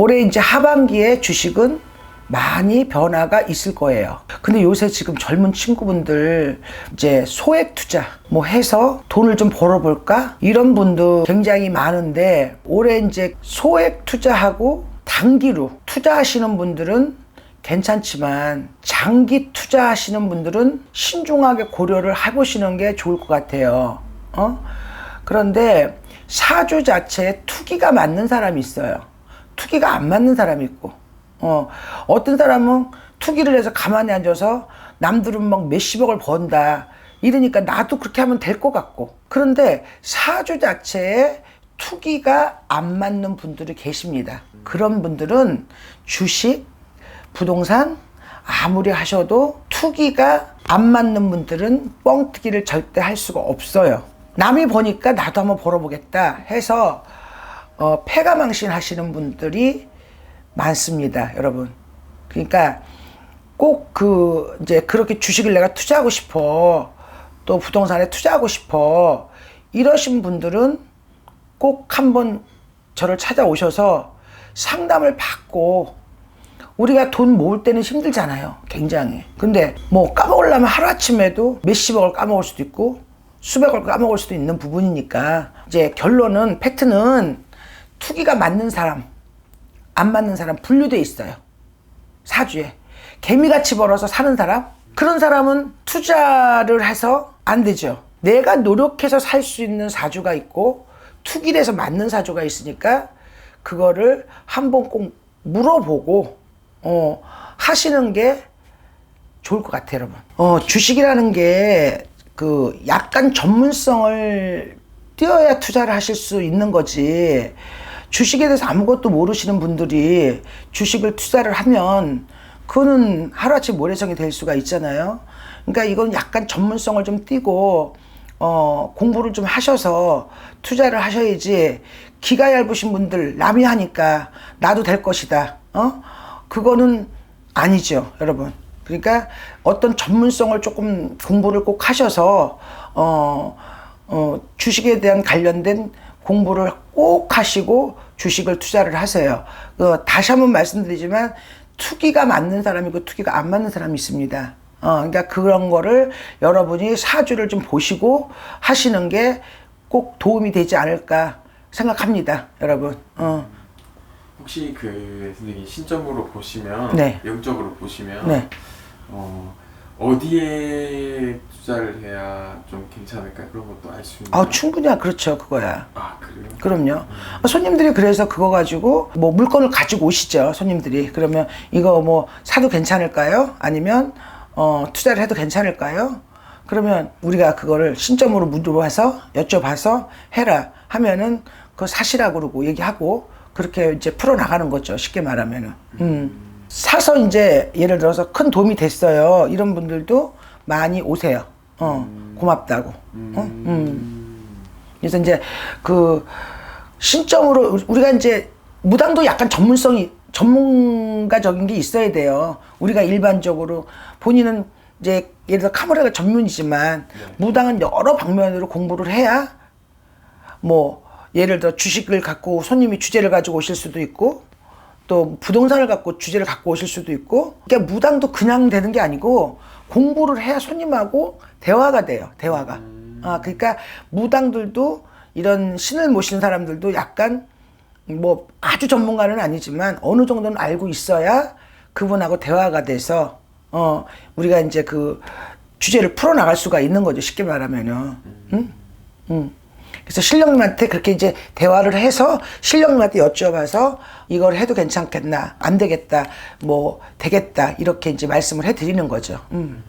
올해 이제 하반기에 주식은 많이 변화가 있을 거예요. 근데 요새 지금 젊은 친구분들 이제 소액 투자 뭐 해서 돈을 좀 벌어볼까? 이런 분도 굉장히 많은데 올해 이제 소액 투자하고 단기로 투자하시는 분들은 괜찮지만 장기 투자하시는 분들은 신중하게 고려를 해보시는 게 좋을 것 같아요. 어? 그런데 사주 자체에 투기가 맞는 사람이 있어요. 투기가 안 맞는 사람이 있고, 어, 어떤 사람은 투기를 해서 가만히 앉아서 남들은 막 몇십억을 번다. 이러니까 나도 그렇게 하면 될 것 같고. 그런데 사주 자체에 투기가 안 맞는 분들이 계십니다. 그런 분들은 주식, 부동산 아무리 하셔도 투기가 안 맞는 분들은 뻥튀기를 절대 할 수가 없어요. 남이 보니까 나도 한번 벌어보겠다 해서 어, 패가망신 하시는 분들이 많습니다, 여러분. 그러니까 꼭 그 이제 그렇게 주식을 내가 투자하고 싶어 또 부동산에 투자하고 싶어 이러신 분들은 꼭 한번 저를 찾아오셔서 상담을 받고 우리가 돈 모을 때는 힘들잖아요. 굉장히. 근데 뭐 까먹으려면 하루아침에도 몇십억을 까먹을 수도 있고 수백억을 까먹을 수도 있는 부분이니까 이제 결론은 팩트는 투기가 맞는 사람, 안 맞는 사람 분류돼 있어요. 사주에. 개미같이 벌어서 사는 사람? 그런 사람은 투자를 해서 안 되죠. 내가 노력해서 살 수 있는 사주가 있고 투기를 해서 맞는 사주가 있으니까 그거를 한번 꼭 물어보고 어, 하시는 게 좋을 것 같아요, 여러분. 어, 주식이라는 게 그 약간 전문성을 띄어야 투자를 하실 수 있는 거지. 주식에 대해서 아무것도 모르시는 분들이 주식을 투자를 하면 그거는 하루아침 모래성이 될 수가 있잖아요. 그러니까 이건 약간 전문성을 좀 띄고 어, 공부를 좀 하셔서 투자를 하셔야지 기가 얇으신 분들 남이 하니까 나도 될 것이다. 어? 그거는 아니죠, 여러분. 그러니까 어떤 전문성을 조금 공부를 꼭 하셔서 어, 어, 주식에 대한 관련된 공부를 꼭 하시고 주식을 투자를 하세요. 어, 다시 한번 말씀드리지만 투기가 맞는 사람이고 투기가 안 맞는 사람이 있습니다. 어, 그러니까 그런 거를 여러분이 사주를 좀 보시고 하시는 게 꼭 도움이 되지 않을까 생각합니다, 여러분. 어. 혹시 그 선생님 신점으로 보시면 네. 영적으로 보시면 네. 어, 어디에 투자를 해야 좀 괜찮을까 그런 것도 알 수 있는 아, 충분히 그렇죠, 그거야. 아 그래요? 그럼요. 손님들이 그래서 그거 가지고 뭐 물건을 가지고 오시죠. 손님들이. 그러면 이거 뭐 사도 괜찮을까요? 아니면 어, 투자를 해도 괜찮을까요? 그러면 우리가 그거를 신점으로 물어봐서 여쭤봐서 해라 하면은 그거 사시라 그러고 얘기하고 그렇게 이제 풀어 나가는 거죠. 쉽게 말하면은. 음. 사서 이제 예를 들어서 큰 도움이 됐어요. 이런 분들도 많이 오세요. 어, 고맙다고. 어? 음. 그래서 이제 그 신점으로 우리가 이제 무당도 약간 전문성이 전문가적인 게 있어야 돼요. 우리가 일반적으로 본인은 이제 예를 들어 카메라가 전문이지만 무당은 여러 방면으로 공부를 해야 뭐 예를 들어 주식을 갖고 손님이 주제를 가지고 오실 수도 있고 또 부동산을 갖고 주제를 갖고 오실 수도 있고 그러니까 무당도 그냥 되는 게 아니고 공부를 해야 손님하고 대화가 돼요 대화가 아 그러니까 무당들도 이런 신을 모시는 사람들도 약간 뭐 아주 전문가는 아니지만 어느 정도는 알고 있어야 그분하고 대화가 돼서 어 우리가 이제 그 주제를 풀어 나갈 수가 있는 거죠 쉽게 말하면은 응? 응. 그래서 신령님한테 그렇게 이제 대화를 해서 신령님한테 여쭤봐서 이걸 해도 괜찮겠나 안 되겠다 뭐 되겠다 이렇게 이제 말씀을 해드리는 거죠. 음.